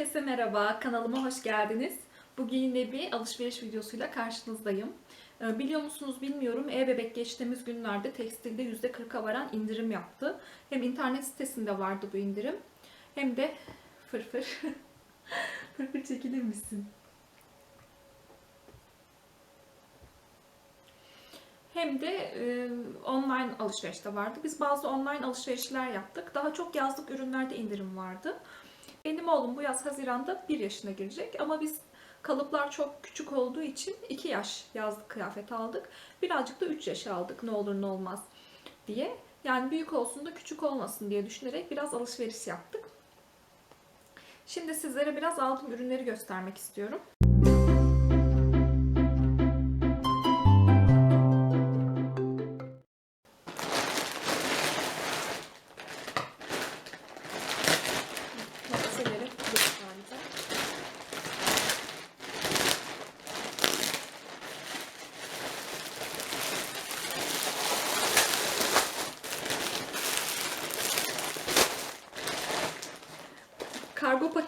merhaba, kanalıma hoş geldiniz. Bugün yine bir alışveriş videosuyla karşınızdayım. Ee, Biliyor musunuz bilmiyorum, e-bebek geçtiğimiz günlerde tekstilde %40'a varan indirim yaptı. Hem internet sitesinde vardı bu indirim, hem de fırfır. fırfır çekilir misin? Hem de e, online alışverişte vardı. Biz bazı online alışverişler yaptık. Daha çok yazlık ürünlerde indirim vardı. Benim oğlum bu yaz Haziran'da 1 yaşına girecek ama biz kalıplar çok küçük olduğu için 2 yaş yazlık kıyafet aldık. Birazcık da 3 yaş aldık ne olur ne olmaz diye. Yani büyük olsun da küçük olmasın diye düşünerek biraz alışveriş yaptık. Şimdi sizlere biraz aldığım ürünleri göstermek istiyorum.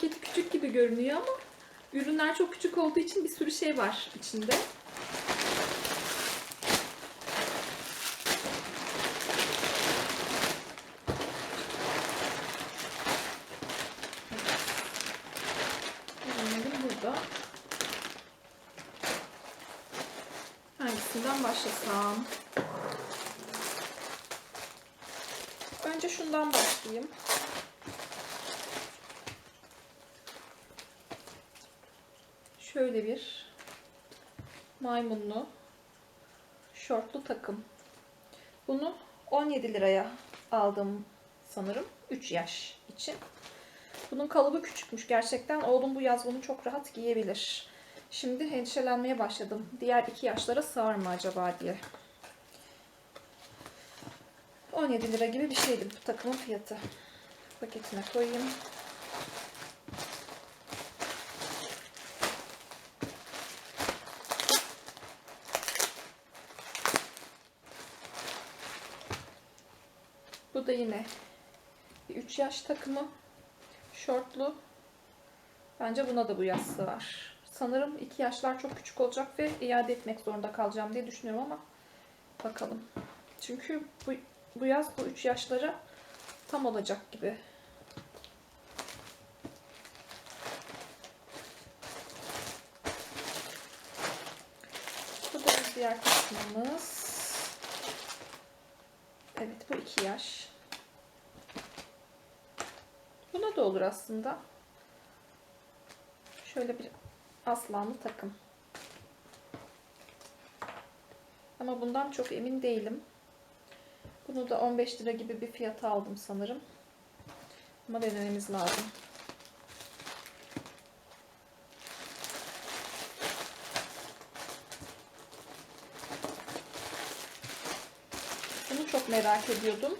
Paketi küçük gibi görünüyor ama ürünler çok küçük olduğu için bir sürü şey var içinde. Burada. Hangisinden başlasam? Önce şundan başlayayım. Şöyle bir maymunlu şortlu takım. Bunu 17 liraya aldım sanırım 3 yaş için. Bunun kalıbı küçükmüş gerçekten. Oğlum bu yaz bunu çok rahat giyebilir. Şimdi endişelenmeye başladım. Diğer iki yaşlara sığar mı acaba diye. 17 lira gibi bir şeydi bu takımın fiyatı. Paketine koyayım. Da yine bir 3 yaş takımı. Şortlu. Bence buna da bu yaz sığar. Sanırım 2 yaşlar çok küçük olacak ve iade etmek zorunda kalacağım diye düşünüyorum ama bakalım. Çünkü bu, bu yaz bu 3 yaşlara tam olacak gibi. Bu da diğer kısmımız. Evet bu 2 yaş. Buna da olur aslında. Şöyle bir aslanlı takım. Ama bundan çok emin değilim. Bunu da 15 lira gibi bir fiyata aldım sanırım. Ama denememiz lazım. Bunu çok merak ediyordum.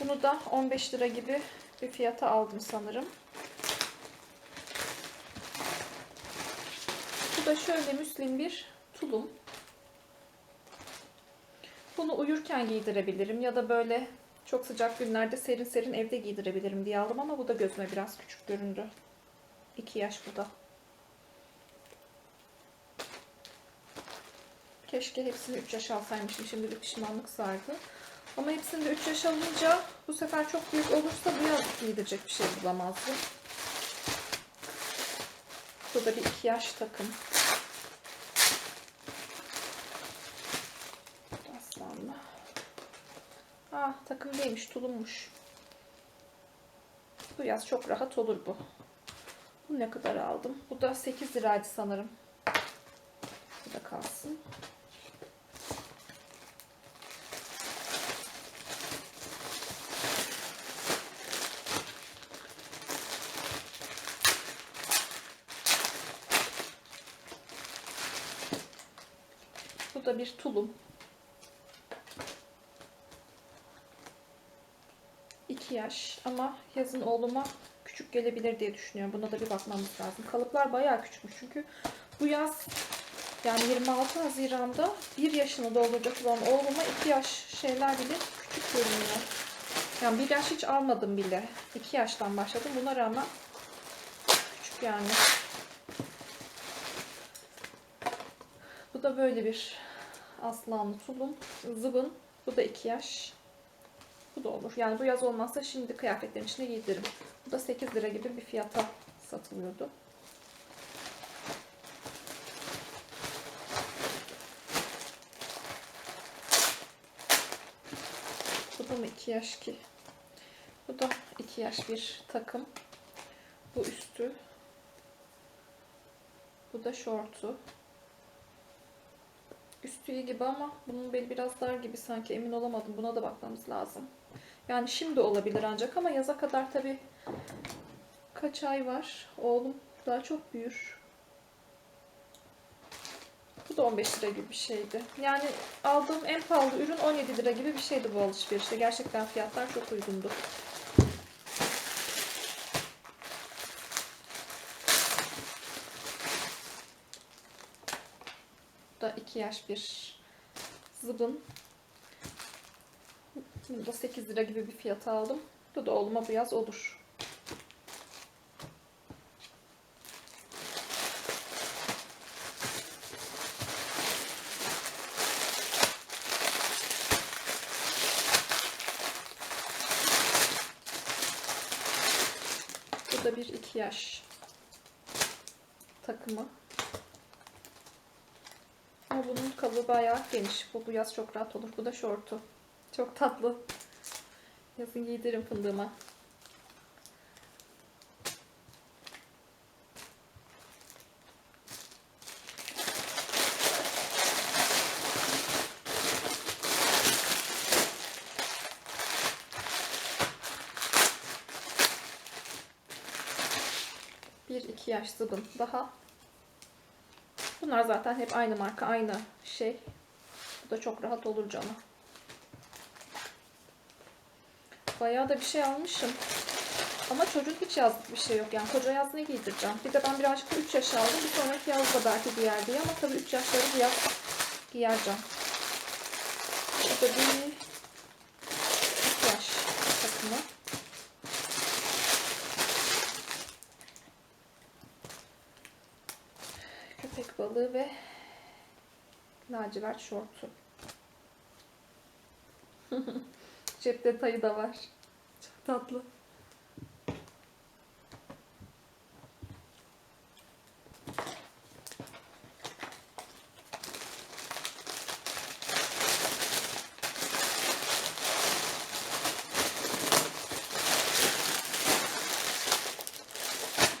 Bunu da 15 lira gibi bir fiyata aldım sanırım. Bu da şöyle müslim bir tulum. Bunu uyurken giydirebilirim ya da böyle çok sıcak günlerde serin serin evde giydirebilirim diye aldım ama bu da gözüme biraz küçük göründü. 2 yaş bu da. Keşke hepsini 3 yaş alsaymışım. Şimdi bir pişmanlık sardı. Ama hepsini de 3 yaş alınca bu sefer çok büyük olursa bu yaz giydirecek bir şey bulamazdım. Bu da bir 2 yaş takım. Aslanlı. Ah takım değilmiş tulummuş. Bu yaz çok rahat olur bu. Bu ne kadar aldım? Bu da 8 liraydı sanırım. Bu da kalsın. Da bir tulum. 2 yaş ama yazın oğluma küçük gelebilir diye düşünüyorum. Buna da bir bakmamız lazım. Kalıplar bayağı küçükmüş çünkü bu yaz yani 26 Haziran'da 1 yaşını dolduracak olan oğluma 2 yaş şeyler bile küçük görünüyor. Yani 1 yaş hiç almadım bile. 2 yaştan başladım. Buna rağmen küçük yani. Bu da böyle bir aslanlı tulum. Zıbın. Bu da 2 yaş. Bu da olur. Yani bu yaz olmazsa şimdi kıyafetlerin içine giydiririm. Bu da 8 lira gibi bir fiyata satılıyordu. Bu da mı 2 yaş ki? Bu da 2 yaş bir takım. Bu üstü. Bu da şortu. Üstü iyi gibi ama bunun beli biraz dar gibi sanki emin olamadım. Buna da bakmamız lazım. Yani şimdi olabilir ancak ama yaza kadar tabii kaç ay var. Oğlum daha çok büyür. Bu da 15 lira gibi bir şeydi. Yani aldığım en pahalı ürün 17 lira gibi bir şeydi bu alışverişte. Gerçekten fiyatlar çok uygundu. Bu da 2 yaş bir zıbın. Bunu da 8 lira gibi bir fiyata aldım. Bu da oğluma bu yaz olur. Bu da bir iki yaş takımı. Ama bunun kalıbı bayağı geniş. Bu, bu yaz çok rahat olur. Bu da şortu. Çok tatlı. Yazın giydiririm fındığıma. Bir iki yaş zıbın daha. Bunlar zaten hep aynı marka, aynı şey. Bu da çok rahat olur cana. Bayağı da bir şey almışım. Ama çocuk hiç yazlık bir şey yok. Yani koca yaz ne giydireceğim? Bir de ben birazcık da 3 yaş aldım. Bir sonraki yaz da belki giyer diye. Ama tabii 3 yaşları bu yaz giyeceğim. Bu da bir 2 yaş takımı. Balığı ve lacivert şortu. Cep detayı da var. Çok tatlı.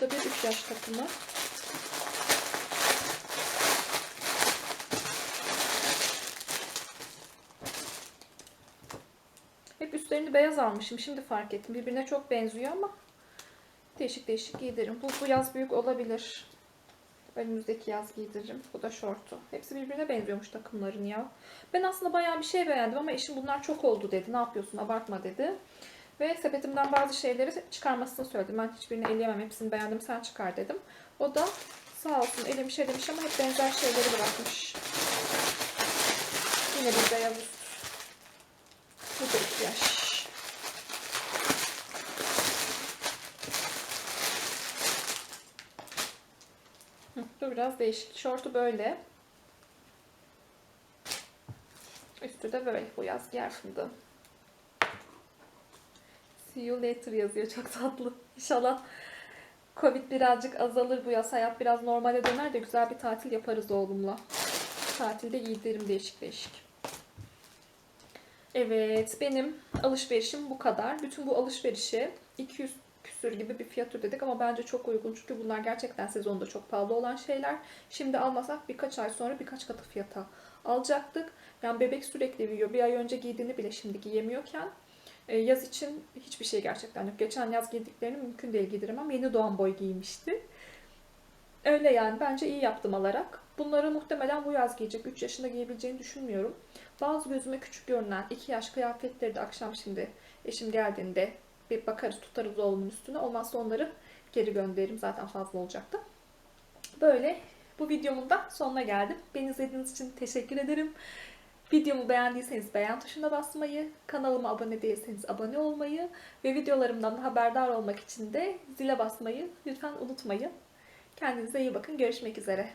Bu da bir 3 yaş takımı. Hep üstlerini beyaz almışım. Şimdi fark ettim. Birbirine çok benziyor ama değişik değişik giydiririm. Bu, bu yaz büyük olabilir. Önümüzdeki yaz giydiririm. Bu da şortu. Hepsi birbirine benziyormuş takımların ya. Ben aslında bayağı bir şey beğendim ama eşim bunlar çok oldu dedi. Ne yapıyorsun abartma dedi. Ve sepetimden bazı şeyleri çıkarmasını söyledim. Ben hiçbirini eleyemem. Hepsini beğendim sen çıkar dedim. O da sağ olsun elemiş elemiş ama hep benzer şeyleri bırakmış. Yine bir beyaz üst. Bu da ihtiyaç. Bu biraz değişik. Şortu böyle. Üstü de böyle. Bu yaz giyer fındığı. See you later yazıyor. Çok tatlı. İnşallah Covid birazcık azalır bu yaz. Hayat biraz normale döner de güzel bir tatil yaparız oğlumla. Tatilde giydiririm değişik değişik. Evet, benim alışverişim bu kadar. Bütün bu alışverişe 200 küsür gibi bir fiyat ödedik ama bence çok uygun. Çünkü bunlar gerçekten sezonda çok pahalı olan şeyler. Şimdi almasak birkaç ay sonra birkaç katı fiyata alacaktık. Yani bebek sürekli büyüyor. Bir ay önce giydiğini bile şimdi giyemiyorken e, yaz için hiçbir şey gerçekten yok. Geçen yaz giydiklerini mümkün değil giydiremem. Yeni doğan boy giymişti. Öyle yani bence iyi yaptım alarak. Bunları muhtemelen bu yaz giyecek. 3 yaşında giyebileceğini düşünmüyorum. Bazı gözüme küçük görünen 2 yaş kıyafetleri de akşam şimdi eşim geldiğinde bir bakarız tutarız oğlumun üstüne. Olmazsa onları geri gönderirim. Zaten fazla olacaktı. Böyle bu videomun da sonuna geldim. Beni izlediğiniz için teşekkür ederim. Videomu beğendiyseniz beğen tuşuna basmayı, kanalıma abone değilseniz abone olmayı ve videolarımdan haberdar olmak için de zile basmayı lütfen unutmayın. Kendinize iyi bakın. Görüşmek üzere.